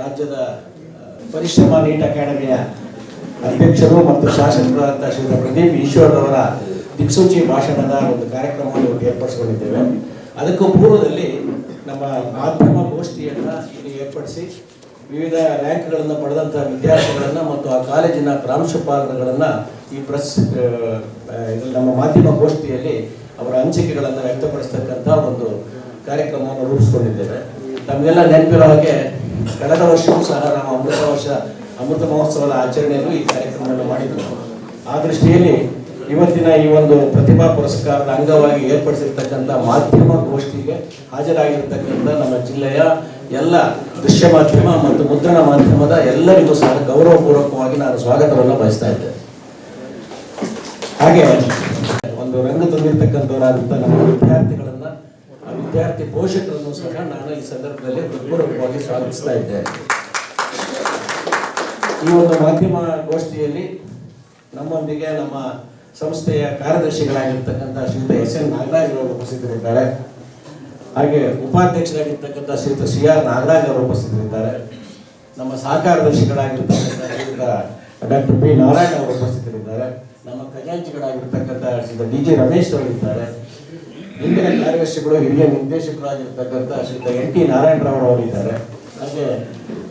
ರಾಜ್ಯದ ಪರಿಶ್ರಮ ನೀಟ್ ಅಕಾಡೆಮಿಯ ಅಧ್ಯಕ್ಷರು ಮತ್ತು ಶಾಸಕರಾದಂತಹ ಶ್ರೀ ಪ್ರದೀಪ್ ಈಶ್ವರ್ ಅವರ ದಿಕ್ಸೂಚಿ ಭಾಷಣದ ಒಂದು ಕಾರ್ಯಕ್ರಮವನ್ನು ಏರ್ಪಡಿಸಿಕೊಂಡಿದ್ದೇವೆ. ಅದಕ್ಕೂ ಪೂರ್ವದಲ್ಲಿ ನಮ್ಮ ಮಾಧ್ಯಮ ಗೋಷ್ಠಿಯನ್ನು ಇಲ್ಲಿ ಏರ್ಪಡಿಸಿ ವಿವಿಧ ರ್ಯಾಂಕ್ಗಳನ್ನು ಪಡೆದಂಥ ವಿದ್ಯಾರ್ಥಿಗಳನ್ನು ಮತ್ತು ಆ ಕಾಲೇಜಿನ ಪ್ರಾಂಶುಪಾಲರುಗಳನ್ನು ಈ ಪ್ರೆಸ್ ನಮ್ಮ ಮಾಧ್ಯಮ ಗೋಷ್ಠಿಯಲ್ಲಿ ಅವರ ಅನಿಸಿಕೆಗಳನ್ನು ವ್ಯಕ್ತಪಡಿಸ್ತಕ್ಕಂಥ ಒಂದು ಕಾರ್ಯಕ್ರಮವನ್ನು ರೂಪಿಸಿಕೊಂಡಿದ್ದೇವೆ. ತಮಗೆಲ್ಲ ನೆನಪಿರೋ ಹಾಗೆ ಕಳೆದ ವರ್ಷವೂ ಸಹ ನಾವು ಅಮೃತ ವರ್ಷ, ಅಮೃತ ಮಹೋತ್ಸವದ ಆಚರಣೆಯನ್ನು ಈ ಕಾರ್ಯಕ್ರಮವನ್ನು ಮಾಡಿದ್ರು ಆ ದೃಷ್ಟಿಯಲ್ಲಿ ಇವತ್ತಿನ ಈ ಒಂದು ಪ್ರತಿಭಾ ಪುರಸ್ಕಾರದ ಅಂಗವಾಗಿ ಏರ್ಪಡಿಸಿರ್ತಕ್ಕಂಥ ಮಾಧ್ಯಮ ಗೋಷ್ಠಿಗೆ ಹಾಜರಾಗಿರ್ತಕ್ಕಂಥ ನಮ್ಮ ಜಿಲ್ಲೆಯ ಎಲ್ಲ ದೃಶ್ಯ ಮಾಧ್ಯಮ ಮತ್ತು ಮುದ್ರಣ ಮಾಧ್ಯಮದ ಎಲ್ಲರಿಗೂ ಸಹ ಗೌರವಪೂರ್ವಕವಾಗಿ ನಾನು ಸ್ವಾಗತವನ್ನು ಬಯಸ್ತಾ ಇದ್ದೇನೆ ಹಾಗೆ ಒಂದು ರಂಗ ತುಂಬಿರ್ತಕ್ಕಂಥವರಾದಂಥ ನಮ್ಮ ವಿದ್ಯಾರ್ಥಿಗಳನ್ನ ಆ ವಿದ್ಯಾರ್ಥಿ ಪೋಷಕರನ್ನು ಸಹ ನಾನು ಈ ಸಂದರ್ಭದಲ್ಲಿ ಹೃತ್ಪೂರ್ವಕವಾಗಿ ಸ್ವಾಗತಿಸ್ತಾ ಇದ್ದೇನೆ. ಈ ಒಂದು ಮಾಧ್ಯಮ ಗೋಷ್ಠಿಯಲ್ಲಿ ನಮ್ಮೊಂದಿಗೆ ನಮ್ಮ ಸಂಸ್ಥೆಯ ಕಾರ್ಯದರ್ಶಿಗಳಾಗಿರ್ತಕ್ಕಂಥ ಶ್ರೀಯುತ ಎಸ್ ಎನ್ ನಾಗರಾಜ್ ಅವರು ಉಪಸ್ಥಿತರಿದ್ದಾರೆ. ಹಾಗೆ ಉಪಾಧ್ಯಕ್ಷರಾಗಿರ್ತಕ್ಕಂಥ ಶ್ರೀಯುತ ಸಿ ಆರ್ ನಾಗರಾಜ್ ಅವರು ಉಪಸ್ಥಿತರಿದ್ದಾರೆ. ನಮ್ಮ ಸಹಕಾರದರ್ಶಿಗಳಾಗಿರ್ತಕ್ಕಂಥ ಶ್ರೀಯುತ ಡಾಕ್ಟರ್ ಪಿ ನಾರಾಯಣ ಅವರು ಉಪಸ್ಥಿತರಿದ್ದಾರೆ. ನಮ್ಮ ಖಜಾಂಚಿಗಳಾಗಿರ್ತಕ್ಕಂಥ ಶ್ರೀಯುತ ಡಿ ಜಿ ರಮೇಶ್ ಅವರಿದ್ದಾರೆ. ಹಿಂದಿನ ಕಾರ್ಯದರ್ಶಿಗಳು, ಹಿರಿಯ ನಿರ್ದೇಶಕರಾಗಿರ್ತಕ್ಕಂಥ ಶ್ರೀ ಎನ್ ಟಿ ನಾರಾಯಣರಾವ್ ಅವರಿದ್ದಾರೆ. ಹಾಗೆ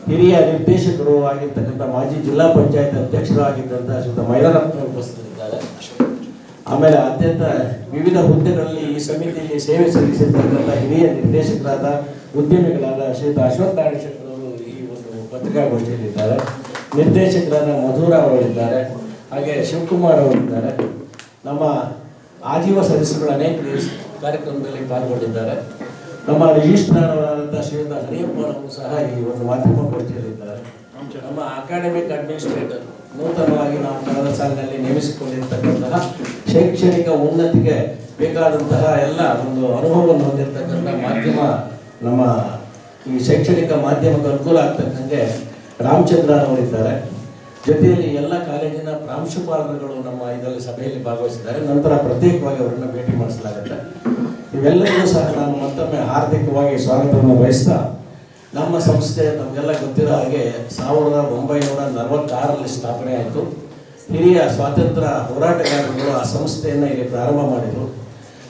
ಹಿರಿಯ ನಿರ್ದೇಶಕರು ಆಗಿರ್ತಕ್ಕಂಥ ಮಾಜಿ ಜಿಲ್ಲಾ ಪಂಚಾಯತ್ ಅಧ್ಯಕ್ಷರು ಆಗಿದ್ದಂಥ ಶ್ರೀ ಮೈಲಾರಪ್ಪ ಉಪಸ್ಥಿತರಿದ್ದಾರೆ. ಆಮೇಲೆ ಅತ್ಯಂತ ವಿವಿಧ ಹುದ್ದೆಗಳಲ್ಲಿ ಈ ಸಮಿತಿಯಲ್ಲಿ ಸೇವೆ ಸಲ್ಲಿಸಿರ್ತಕ್ಕಂಥ ಹಿರಿಯ ನಿರ್ದೇಶಕರಾದ ಉದ್ಯಮಿಗಳಾದ ಶ್ರೀ ಅಶ್ವತ್ಥ ನಾರಾಯಣಶೆಟ್ಟರ್ ಅವರು ಈ ಒಂದು ಪತ್ರಿಕಾಗೋಷ್ಠಿಯಲ್ಲಿದ್ದಾರೆ. ನಿರ್ದೇಶಕರಾದ ಮಧುರ ಅವರಿದ್ದಾರೆ. ಹಾಗೆ ಶಿವಕುಮಾರ್ ಅವರಿದ್ದಾರೆ. ನಮ್ಮ ಆಜೀವ ಸದಸ್ಯರುಗಳು ಅನೇಕ ಕಾರ್ಯಕ್ರಮದಲ್ಲಿ ಪಾಲ್ಗೊಂಡಿದ್ದಾರೆ. ನಮ್ಮ ರಿಜಿಸ್ಟ್ರಾರರಾದಂಥ ಶ್ರೀಯುತ ಹರಿಯಪ್ಪನವರು ಸಹ ಈ ಒಂದು ಮಾಧ್ಯಮ ಗೋಷ್ಠಿಯಲ್ಲಿದ್ದಾರೆ ನಮ್ಮ ಅಕಾಡೆಮಿಕ್ ಅಡ್ಮಿನಿಸ್ಟ್ರೇಟರ್, ನೂತನವಾಗಿ ನಾವು ಕಳೆದ ಸಾಲಿನಲ್ಲಿ ನೇಮಿಸಿಕೊಂಡಿರ್ತಕ್ಕಂತಹ ಶೈಕ್ಷಣಿಕ ಉನ್ನತಿಗೆ ಬೇಕಾದಂತಹ ಎಲ್ಲ ಒಂದು ಅನುಭವವನ್ನು ಹೊಂದಿರತಕ್ಕಂಥ ಮಾಧ್ಯಮ, ನಮ್ಮ ಈ ಶೈಕ್ಷಣಿಕ ಮಾಧ್ಯಮಕ್ಕೆ ಅನುಕೂಲ ಆಗ್ತಕ್ಕಂತೆ ರಾಮಚಂದ್ರ ಅವರಿದ್ದಾರೆ. ಜೊತೆಯಲ್ಲಿ ಎಲ್ಲ ಕಾಲೇಜಿನ ಪ್ರಾಂಶುಪಾಲರುಗಳು ನಮ್ಮ ಇದರಲ್ಲಿ ಸಭೆಯಲ್ಲಿ ಭಾಗವಹಿಸಿದ್ದಾರೆ. ನಂತರ ಪ್ರತ್ಯೇಕವಾಗಿ ಅವರನ್ನು ಭೇಟಿ ಮಾಡಿಸಲಾಗುತ್ತೆ. ಇವೆಲ್ಲರಿಗೂ ಸಹ ನಾನು ಮತ್ತೊಮ್ಮೆ ಹಾರ್ದಿಕವಾಗಿ ಸ್ವಾಗತವನ್ನು ಬಯಸ್ತಾ, ನಮ್ಮ ಸಂಸ್ಥೆ ನಮಗೆಲ್ಲ ಗೊತ್ತಿರೋ ಹಾಗೆ ಸಾವಿರದ ಒಂಬೈನೂರ ನಲವತ್ತಾರರಲ್ಲಿ ಸ್ಥಾಪನೆ ಆಯಿತು. ಹಿರಿಯ ಸ್ವಾತಂತ್ರ್ಯ ಹೋರಾಟಗಾರರು ಆ ಸಂಸ್ಥೆಯನ್ನು ಇಲ್ಲಿ ಪ್ರಾರಂಭ ಮಾಡಿದರು.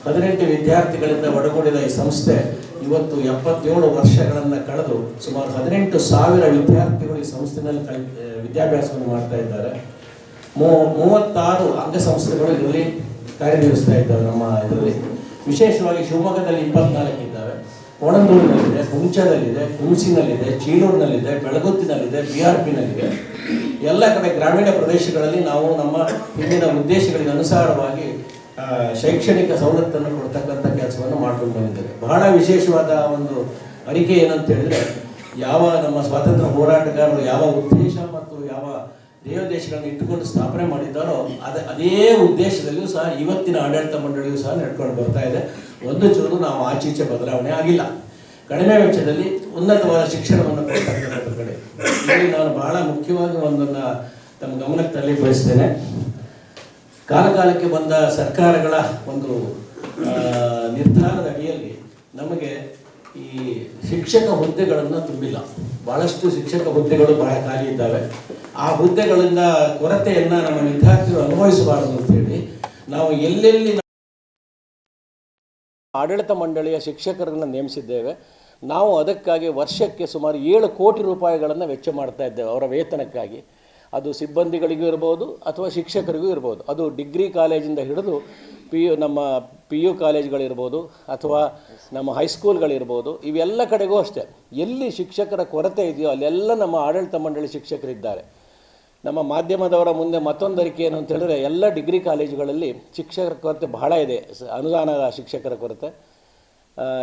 ಹದಿನೆಂಟು ವಿದ್ಯಾರ್ಥಿಗಳಿಂದ ಒಡಗೂಡಿದ ಈ ಸಂಸ್ಥೆ ಇವತ್ತು ಎಪ್ಪತ್ತೇಳು ವರ್ಷಗಳನ್ನು ಕಳೆದು ಸುಮಾರು ಹದಿನೆಂಟು ಸಾವಿರ ವಿದ್ಯಾರ್ಥಿಗಳು ಈ ಸಂಸ್ಥೆಯಲ್ಲಿ ಕಲ್ ವಿದ್ಯಾಭ್ಯಾಸವನ್ನು ಮಾಡ್ತಾ ಇದ್ದಾರೆ. ಮೂವತ್ತಾರು ಅಂಗಸಂಸ್ಥೆಗಳು ಇದರಲ್ಲಿ ಕಾರ್ಯನಿರ್ವಹಿಸ್ತಾ ಇದ್ದಾವೆ ನಮ್ಮ ಇದರಲ್ಲಿ. ವಿಶೇಷವಾಗಿ ಶಿವಮೊಗ್ಗದಲ್ಲಿ ಇಪ್ಪತ್ನಾಲ್ಕು ಇದ್ದಾವೆ ಕೊಣಂದೂರಿನಲ್ಲಿದೆ ಹುಂಚದಲ್ಲಿದೆ ಹುಣಸಿನಲ್ಲಿದೆ ಚೀಲೂರಿನಲ್ಲಿದೆ ಬೆಳಗುತ್ತಿನಲ್ಲಿದೆ ಬಿ ಆರ್ ಪಿನಲ್ಲಿದೆ ಎಲ್ಲ ಕಡೆ ಗ್ರಾಮೀಣ ಪ್ರದೇಶಗಳಲ್ಲಿ ನಾವು ನಮ್ಮ ಹಿಂದಿನ ಉದ್ದೇಶಗಳಿಗೆ ಅನುಸಾರವಾಗಿ ಶೈಕ್ಷಣಿಕ ಸವಲತ್ತನ್ನು ಕೊಡ್ತಕ್ಕಂಥ ಕೆಲಸವನ್ನು ಮಾಡ್ಕೊಂಡು ಬಂದಿದ್ದೇವೆ. ಬಹಳ ವಿಶೇಷವಾದ ಒಂದು ಅರಿಕೆ ಏನಂತ ಹೇಳಿದ್ರೆ ಯಾವ ನಮ್ಮ ಸ್ವಾತಂತ್ರ್ಯ ಹೋರಾಟಗಾರರು ಯಾವ ಉದ್ದೇಶ ಮತ್ತು ದೇವದೇಶಗಳನ್ನು ಇಟ್ಟುಕೊಂಡು ಸ್ಥಾಪನೆ ಮಾಡಿದ್ದಾರೋ ಅದೇ ಅದೇ ಉದ್ದೇಶದಲ್ಲಿಯೂ ಸಹ ಇವತ್ತಿನ ಆಡಳಿತ ಮಂಡಳಿಯೂ ಸಹ ನಡ್ಕೊಂಡು ಬರ್ತಾ ಇದೆ. ಒಂದು ಚೂರು ನಾವು ಆಚೀಚೆ ಬದಲಾವಣೆ ಆಗಿಲ್ಲ. ಕಡಿಮೆ ವೆಚ್ಚದಲ್ಲಿ ಉನ್ನತವಾದ ಶಿಕ್ಷಣವನ್ನು ಕೊಡ್ತಕ್ಕಂಥದ್ರ ಕಡೆ ಇಲ್ಲಿ ನಾನು ಬಹಳ ಮುಖ್ಯವಾಗಿ ಒಂದನ್ನು ತಮ್ಮ ಗಮನಕ್ಕೆ ತರಲಿ ಬಯಸ್ತೇನೆ. ಕಾಲಕಾಲಕ್ಕೆ ಬಂದ ಸರ್ಕಾರಗಳ ಒಂದು ನಿರ್ಧಾರದ ಅಡಿಯಲ್ಲಿ ನಮಗೆ ಈ ಶಿಕ್ಷಕ ಹುದ್ದೆಗಳನ್ನು ತುಂಬಿಲ್ಲ. ಬಹಳಷ್ಟು ಶಿಕ್ಷಕ ಹುದ್ದೆಗಳು ಬಹಳ ಖಾಲಿ ಇದ್ದಾವೆ. ಆ ಹುದ್ದೆಗಳಿಂದ ಕೊರತೆಯನ್ನು ನಮ್ಮ ವಿದ್ಯಾರ್ಥಿಗಳು ಅನುಭವಿಸಬಾರದು ಅಂತೇಳಿ ನಾವು ಎಲ್ಲೆಲ್ಲಿ ಆಡಳಿತ ಮಂಡಳಿಯ ಶಿಕ್ಷಕರನ್ನು ನೇಮಿಸಿದ್ದೇವೆ. ನಾವು ಅದಕ್ಕಾಗಿ ವರ್ಷಕ್ಕೆ ಸುಮಾರು ಏಳು ಕೋಟಿ ರೂಪಾಯಿಗಳನ್ನು ವೆಚ್ಚ ಮಾಡ್ತಾ ಇದ್ದೇವೆ ಅವರ ವೇತನಕ್ಕಾಗಿ. ಅದು ಸಿಬ್ಬಂದಿಗಳಿಗೂ ಇರ್ಬೋದು ಅಥವಾ ಶಿಕ್ಷಕರಿಗೂ ಇರ್ಬೋದು. ಅದು ಡಿಗ್ರಿ ಕಾಲೇಜಿಂದ ಹಿಡಿದು ಪಿ ಯು ನಮ್ಮ ಪಿ ಯು ಕಾಲೇಜ್ಗಳಿರ್ಬೋದು ಅಥವಾ ನಮ್ಮ ಹೈಸ್ಕೂಲ್ಗಳಿರ್ಬೋದು. ಇವೆಲ್ಲ ಕಡೆಗೂ ಅಷ್ಟೇ. ಎಲ್ಲಿ ಶಿಕ್ಷಕರ ಕೊರತೆ ಇದೆಯೋ ಅಲ್ಲೆಲ್ಲ ನಮ್ಮ ಆಡಳಿತ ಮಂಡಳಿ ಶಿಕ್ಷಕರಿದ್ದಾರೆ. ನಮ್ಮ ಮಾಧ್ಯಮದವರ ಮುಂದೆ ಮತ್ತೊಂದು ಅರಿಕೆ ಏನು ಅಂತ ಹೇಳಿದ್ರೆ, ಎಲ್ಲ ಡಿಗ್ರಿ ಕಾಲೇಜುಗಳಲ್ಲಿ ಶಿಕ್ಷಕರ ಕೊರತೆ ಬಹಳ ಇದೆ. ಅನುದಾನದ ಶಿಕ್ಷಕರ ಕೊರತೆ.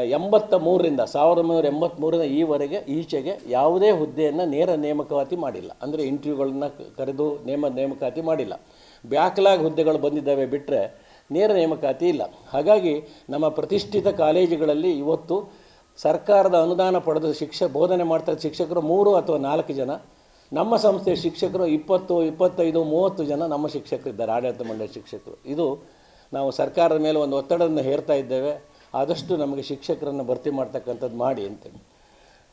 ಎಂಬತ್ತ ಮೂರರಿಂದ ಸಾವಿರದ ಒಂಬೈನೂರ ಎಂಬತ್ತ್ಮೂರರಿಂದ ಈವರೆಗೆ, ಈಚೆಗೆ ಯಾವುದೇ ಹುದ್ದೆಯನ್ನು ನೇರ ನೇಮಕಾತಿ ಮಾಡಿಲ್ಲ. ಅಂದರೆ ಇಂಟರ್ವ್ಯೂಗಳನ್ನ ಕರೆದು ನೇಮ, ನೇಮಕಾತಿ ಮಾಡಿಲ್ಲ. ಬ್ಯಾಕ್ಲಾಗ್ ಹುದ್ದೆಗಳು ಬಂದಿದ್ದಾವೆ ಬಿಟ್ಟರೆ ನೇರ ನೇಮಕಾತಿ ಇಲ್ಲ. ಹಾಗಾಗಿ ನಮ್ಮ ಪ್ರತಿಷ್ಠಿತ ಕಾಲೇಜುಗಳಲ್ಲಿ ಇವತ್ತು ಸರ್ಕಾರದ ಅನುದಾನ ಪಡೆದ ಶಿಕ್ಷ, ಬೋಧನೆ ಮಾಡ್ತಾ ಶಿಕ್ಷಕರು ಮೂರು ಅಥವಾ ನಾಲ್ಕು ಜನ ನಮ್ಮ ಸಂಸ್ಥೆಯ ಶಿಕ್ಷಕರು ಇಪ್ಪತ್ತು, ಇಪ್ಪತ್ತೈದು, ಮೂವತ್ತು ಜನ ನಮ್ಮ ಶಿಕ್ಷಕರಿದ್ದಾರೆ, ಆಡಳಿತ ಮಂಡಳಿ ಶಿಕ್ಷಕರು. ಇದು ನಾವು ಸರ್ಕಾರದ ಮೇಲೆ ಒಂದು ಒತ್ತಡವನ್ನು ಹೇರ್ತಾ ಇದ್ದೇವೆ. ಆದಷ್ಟು ನಮಗೆ ಶಿಕ್ಷಕರನ್ನು ಭರ್ತಿ ಮಾಡ್ತಕ್ಕಂಥದ್ದು ಮಾಡಿ ಅಂತೇಳಿ.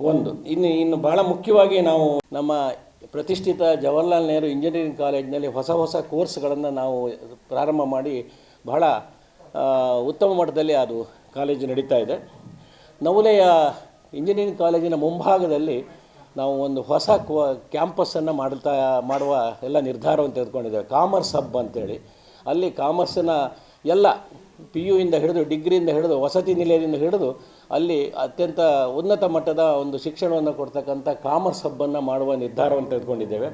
ಒಂದು, ಇನ್ನು ಇನ್ನು ಭಾಳ ಮುಖ್ಯವಾಗಿ ನಾವು ನಮ್ಮ ಪ್ರತಿಷ್ಠಿತ ಜವಾಹರ್ಲಾಲ್ ನೆಹರು ಇಂಜಿನಿಯರಿಂಗ್ ಕಾಲೇಜಿನಲ್ಲಿ ಹೊಸ ಹೊಸ ಕೋರ್ಸ್ಗಳನ್ನು ನಾವು ಪ್ರಾರಂಭ ಮಾಡಿ ಬಹಳ ಉತ್ತಮ ಮಟ್ಟದಲ್ಲಿ ಅದು ಕಾಲೇಜು ನಡೀತಾ ಇದೆ. ನವಲೆಯ ಇಂಜಿನಿಯರಿಂಗ್ ಕಾಲೇಜಿನ ಮುಂಭಾಗದಲ್ಲಿ ನಾವು ಒಂದು ಹೊಸ ಕ್ವ ಕ್ಯಾಂಪಸ್ಸನ್ನು ಮಾಡ್ತಾ, ಮಾಡುವ ಎಲ್ಲ ನಿರ್ಧಾರವನ್ನು ತೆಗೆದುಕೊಂಡಿದ್ದೇವೆ. ಕಾಮರ್ಸ್ ಹಬ್ ಅಂತೇಳಿ. ಅಲ್ಲಿ ಕಾಮರ್ಸಿನ ಎಲ್ಲ ಪಿ ಯುಯಿಂದ ಹಿಡಿದು ಡಿಗ್ರಿಯಿಂದ ಹಿಡಿದು, ವಸತಿ ನಿಲಯದಿಂದ ಹಿಡಿದು, ಅಲ್ಲಿ ಅತ್ಯಂತ ಉನ್ನತ ಮಟ್ಟದ ಒಂದು ಶಿಕ್ಷಣವನ್ನು ಕೊಡ್ತಕ್ಕಂಥ ಕಾಮರ್ಸ್ ಹಬ್ಬನ್ನು ಮಾಡುವ ನಿರ್ಧಾರವನ್ನು ತೆಗೆದುಕೊಂಡಿದ್ದೇವೆ.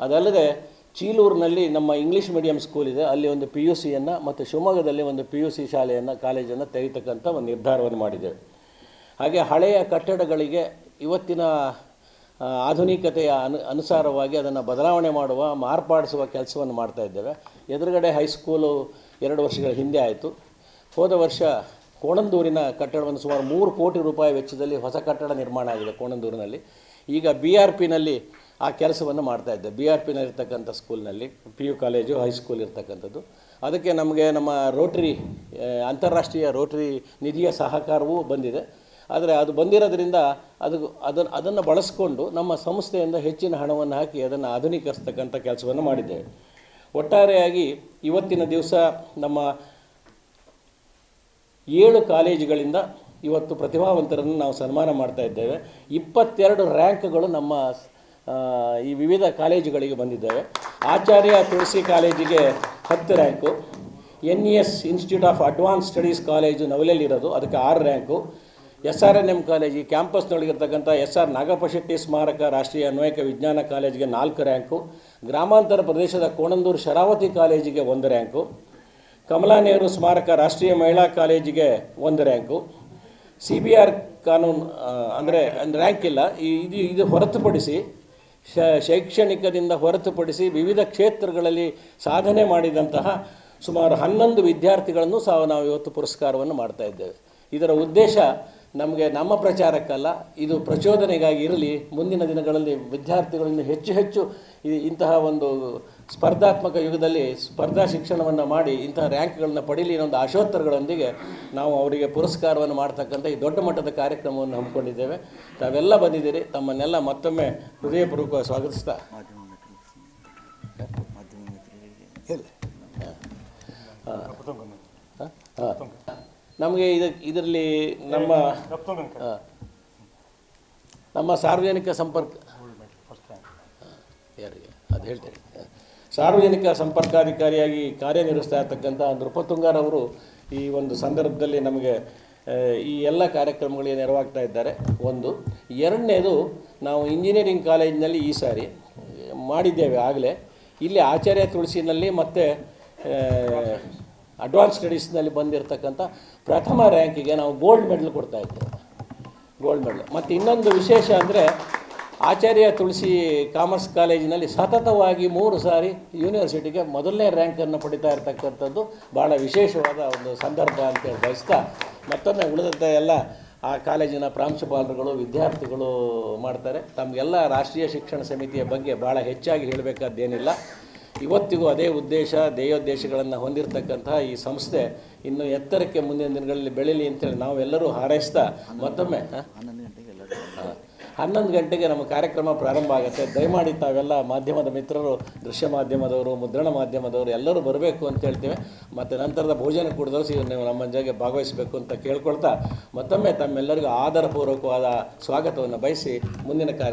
ಅದಲ್ಲದೆ ಚೀಲೂರಿನಲ್ಲಿ ನಮ್ಮ ಇಂಗ್ಲೀಷ್ ಮೀಡಿಯಂ ಸ್ಕೂಲ್ ಇದೆ. ಅಲ್ಲಿ ಒಂದು ಪಿ ಯು ಸಿಯನ್ನು ಮತ್ತು ಶಿವಮೊಗ್ಗದಲ್ಲಿ ಒಂದು ಪಿ ಯು ಸಿ ಶಾಲೆಯನ್ನು ಕಾಲೇಜನ್ನು ತೆಗಿತಕ್ಕಂಥ ಒಂದು ನಿರ್ಧಾರವನ್ನು ಮಾಡಿದ್ದೇವೆ. ಹಾಗೆ ಹಳೆಯ ಕಟ್ಟಡಗಳಿಗೆ ಇವತ್ತಿನ ಆಧುನಿಕತೆಯ ಅನು, ಅನುಸಾರವಾಗಿ ಅದನ್ನು ಬದಲಾವಣೆ ಮಾಡುವ, ಮಾರ್ಪಾಡಿಸುವ ಕೆಲಸವನ್ನು ಮಾಡ್ತಾ ಇದ್ದೇವೆ. ಎದುರುಗಡೆ ಹೈಸ್ಕೂಲು ಎರಡು ವರ್ಷಗಳ ಹಿಂದೆ ಆಯಿತು. ಹೋದ ವರ್ಷ ಕೋಣಂದೂರಿನ ಕಟ್ಟಡವನ್ನು ಸುಮಾರು ಮೂರು ಕೋಟಿ ರೂಪಾಯಿ ವೆಚ್ಚದಲ್ಲಿ ಹೊಸ ಕಟ್ಟಡ ನಿರ್ಮಾಣ ಆಗಿದೆ ಕೋಣಂದೂರಿನಲ್ಲಿ. ಈಗ ಬಿ ಆರ್ ಪಿನಲ್ಲಿ ಆ ಕೆಲಸವನ್ನು ಮಾಡ್ತಾ ಇದ್ದೆ. ಬಿ ಆರ್ ಪಿನಲ್ಲಿರ್ತಕ್ಕಂಥ ಸ್ಕೂಲ್ನಲ್ಲಿ ಪಿ ಯು ಕಾಲೇಜು ಹೈಸ್ಕೂಲ್ ಇರ್ತಕ್ಕಂಥದ್ದು. ಅದಕ್ಕೆ ನಮಗೆ ನಮ್ಮ ರೋಟ್ರಿ ಅಂತಾರಾಷ್ಟ್ರೀಯ ರೋಟ್ರಿ ನಿಧಿಯ ಸಹಕಾರವೂ ಬಂದಿದೆ. ಆದರೆ ಅದು ಬಂದಿರೋದ್ರಿಂದ ಅದು ಅದನ್ನು ಅದನ್ನು ಬಳಸಿಕೊಂಡು ನಮ್ಮ ಸಂಸ್ಥೆಯಿಂದ ಹೆಚ್ಚಿನ ಹಣವನ್ನು ಹಾಕಿ ಅದನ್ನು ಆಧುನೀಕರಿಸ್ತಕ್ಕಂಥ ಕೆಲಸವನ್ನು ಮಾಡಿದ್ದೇವೆ. ಒಟ್ಟಾರೆಯಾಗಿ ಇವತ್ತಿನ ದಿವಸ ನಮ್ಮ ಏಳು ಕಾಲೇಜುಗಳಿಂದ ಇವತ್ತು ಪ್ರತಿಭಾವಂತರನ್ನು ನಾವು ಸನ್ಮಾನ ಮಾಡ್ತಾ ಇದ್ದೇವೆ. ಇಪ್ಪತ್ತೆರಡು ರ್ಯಾಂಕ್ಗಳು ನಮ್ಮ ಈ ವಿವಿಧ ಕಾಲೇಜುಗಳಿಗೆ ಬಂದಿದ್ದೇವೆ. ಆಚಾರ್ಯ ತುಳಸಿ ಕಾಲೇಜಿಗೆ ಹತ್ತು rank, N E S institute of advance studies college ನವಲೆಯಲ್ಲಿರೋದು, ಅದಕ್ಕೆ ಆರು rank S R N M college ಈ ಕ್ಯಾಂಪಸ್ನೊಳಗಿರ್ತಕ್ಕಂಥ ಎಸ್ ಆರ್ ನಾಗಪಶೆಟ್ಟಿ ಸ್ಮಾರಕ ರಾಷ್ಟ್ರೀಯ ಅನ್ವಯಿಕ ವಿಜ್ಞಾನ ಕಾಲೇಜಿಗೆ ನಾಲ್ಕು ರ್ಯಾಂಕು, ಗ್ರಾಮಾಂತರ ಪ್ರದೇಶದ ಕೋಣಂದೂರು ಶರಾವತಿ ಕಾಲೇಜಿಗೆ ಒಂದು ರ್ಯಾಂಕು, ಕಮಲಾ ನೆಹರು ಸ್ಮಾರಕ ರಾಷ್ಟ್ರೀಯ ಮಹಿಳಾ ಕಾಲೇಜಿಗೆ ಒಂದು ರ್ಯಾಂಕು. ಸಿ ಬಿ ಆರ್ ಕಾನೂನು ಅಂದರೆ ರ್ಯಾಂಕ್ ಇಲ್ಲ. ಇದು ಇದು ಹೊರತುಪಡಿಸಿ ಶೈಕ್ಷಣಿಕದಿಂದ ಹೊರತುಪಡಿಸಿ ವಿವಿಧ ಕ್ಷೇತ್ರಗಳಲ್ಲಿ ಸಾಧನೆ ಮಾಡಿದಂತಹ ಸುಮಾರು ಹನ್ನೊಂದು ವಿದ್ಯಾರ್ಥಿಗಳನ್ನು ಸಹ ನಾವು ಇವತ್ತು ಪುರಸ್ಕಾರವನ್ನು ಮಾಡ್ತಾ ಇದ್ದೇವೆ. ಇದರ ಉದ್ದೇಶ ನಮಗೆ ನಮ್ಮ ಪ್ರಚಾರಕ್ಕಲ್ಲ ಇದು ಪ್ರಚೋದನೆಗಾಗಿ ಇರಲಿ. ಮುಂದಿನ ದಿನಗಳಲ್ಲಿ ವಿದ್ಯಾರ್ಥಿಗಳನ್ನು ಹೆಚ್ಚು ಹೆಚ್ಚು ಇಂತಹ ಒಂದು ಸ್ಪರ್ಧಾತ್ಮಕ ಯುಗದಲ್ಲಿ ಸ್ಪರ್ಧಾ ಶಿಕ್ಷಣವನ್ನು ಮಾಡಿ ಇಂತಹ ರ್ಯಾಂಕ್ಗಳನ್ನು ಪಡೀಲಿ ಅನ್ನೋ ಒಂದು ಆಶೋತ್ತರಗಳೊಂದಿಗೆ ನಾವು ಅವರಿಗೆ ಪುರಸ್ಕಾರವನ್ನು ಮಾಡ್ತಕ್ಕಂಥ ಈ ದೊಡ್ಡ ಮಟ್ಟದ ಕಾರ್ಯಕ್ರಮವನ್ನು ಹಮ್ಮಿಕೊಂಡಿದ್ದೇವೆ. ತಾವೆಲ್ಲ ಬಂದಿದ್ದೀರಿ. ತಮ್ಮನ್ನೆಲ್ಲ ಮತ್ತೊಮ್ಮೆ ಹೃದಯಪೂರ್ವಕ ಸ್ವಾಗತಿಸ್ತಾ. ನಮಗೆ ಇದು ಇದರಲ್ಲಿ ನಮ್ಮ ಹಾ. ನಮ್ಮ ಸಾರ್ವಜನಿಕ ಸಂಪರ್ಕ ಯಾರಿಗೆ ಅದು ಹೇಳ್ತೇನೆ. ಸಾರ್ವಜನಿಕ ಸಂಪರ್ಕಾಧಿಕಾರಿಯಾಗಿ ಕಾರ್ಯನಿರ್ವಹಿಸ್ತಾ ಇರ್ತಕ್ಕಂಥ ನೃಪತುಂಗಾರವರು ಈ ಒಂದು ಸಂದರ್ಭದಲ್ಲಿ ನಮಗೆ ಆ, ಈ ಎಲ್ಲ ಕಾರ್ಯಕ್ರಮಗಳಿಗೆ ನೆರವಾಗ್ತಾ ಇದ್ದಾರೆ. ಒಂದು. ಎರಡನೇದು ನಾವು ಇಂಜಿನಿಯರಿಂಗ್ ಕಾಲೇಜಿನಲ್ಲಿ ಈ ಸಾರಿ ಮಾಡಿದ್ದೇವೆ ಆಗಲೇ. ಇಲ್ಲಿ ಆಚಾರ್ಯ ತುಳಸಿನಲ್ಲಿ ಮತ್ತು ಅಡ್ವಾನ್ಸ್ ಸ್ಟಡೀಸ್ನಲ್ಲಿ ಬಂದಿರತಕ್ಕಂಥ ಪ್ರಥಮ ರ್ಯಾಂಕಿಗೆ ನಾವು ಗೋಲ್ಡ್ ಮೆಡಲ್ ಕೊಡ್ತಾ ಇದ್ದೇವೆ. ಗೋಲ್ಡ್ ಮೆಡಲ್ ಮತ್ತು ಇನ್ನೊಂದು ವಿಶೇಷ ಅಂದರೆ ಆಚಾರ್ಯ ತುಳಸಿ ಕಾಮರ್ಸ್ ಕಾಲೇಜಿನಲ್ಲಿ ಸತತವಾಗಿ ಮೂರು ಸಾರಿ ಯೂನಿವರ್ಸಿಟಿಗೆ ಮೊದಲನೇ ರ್ಯಾಂಕನ್ನು ಪಡಿತಾ ಇರತಕ್ಕಂಥದ್ದು ಭಾಳ ವಿಶೇಷವಾದ ಒಂದು ಸಂದರ್ಭ ಅಂತೇಳಿ ಬಯಸ್ತಾ ಮತ್ತೊಮ್ಮೆ ಉಳಿದಂಥ ಎಲ್ಲ ಆ ಕಾಲೇಜಿನ ಪ್ರಾಂಶುಪಾಲರುಗಳು, ವಿದ್ಯಾರ್ಥಿಗಳು ಮಾಡ್ತಾರೆ. ತಮಗೆಲ್ಲ ರಾಷ್ಟ್ರೀಯ ಶಿಕ್ಷಣ ಸಮಿತಿಯ ಬಗ್ಗೆ ಭಾಳ ಹೆಚ್ಚಾಗಿ ಹೇಳಬೇಕಾದ್ದೇನಿಲ್ಲ. ಇವತ್ತಿಗೂ ಅದೇ ಉದ್ದೇಶ ಧ್ಯೇಯೋದ್ದೇಶಗಳನ್ನು ಹೊಂದಿರತಕ್ಕಂತಹ ಈ ಸಂಸ್ಥೆ ಇನ್ನು ಎತ್ತರಕ್ಕೆ ಮುಂದಿನ ದಿನಗಳಲ್ಲಿ ಬೆಳೀಲಿ ಅಂತೇಳಿ ನಾವೆಲ್ಲರೂ ಹಾರೈಸ್ತಾ ಮತ್ತೊಮ್ಮೆ. ಹನ್ನೊಂದು ಗಂಟೆಗೆ ನಮ್ಮ ಕಾರ್ಯಕ್ರಮ ಪ್ರಾರಂಭ ಆಗುತ್ತೆ. ದಯಮಾಡಿ ತಾವೆಲ್ಲ ಮಾಧ್ಯಮದ ಮಿತ್ರರು ದೃಶ್ಯ ಮಾಧ್ಯಮದವರು ಮುದ್ರಣ ಮಾಧ್ಯಮದವರು ಎಲ್ಲರೂ ಬರಬೇಕು ಅಂತ ಹೇಳ್ತೇವೆ. ಮತ್ತು ನಂತರದ ಭೋಜನ ಕೂಡಿದವರು ಸಿ- ನೀವು ನಮ್ಮ ಜೊತೆಗೆ ಭಾಗವಹಿಸಬೇಕು ಅಂತ ಕೇಳ್ಕೊಳ್ತಾ ಮತ್ತೊಮ್ಮೆ ತಮ್ಮೆಲ್ಲರಿಗೂ ಆಧಾರಪೂರ್ವಕವಾದ ಸ್ವಾಗತವನ್ನು ಬಯಸಿ ಮುಂದಿನ ಕಾರ್ಯ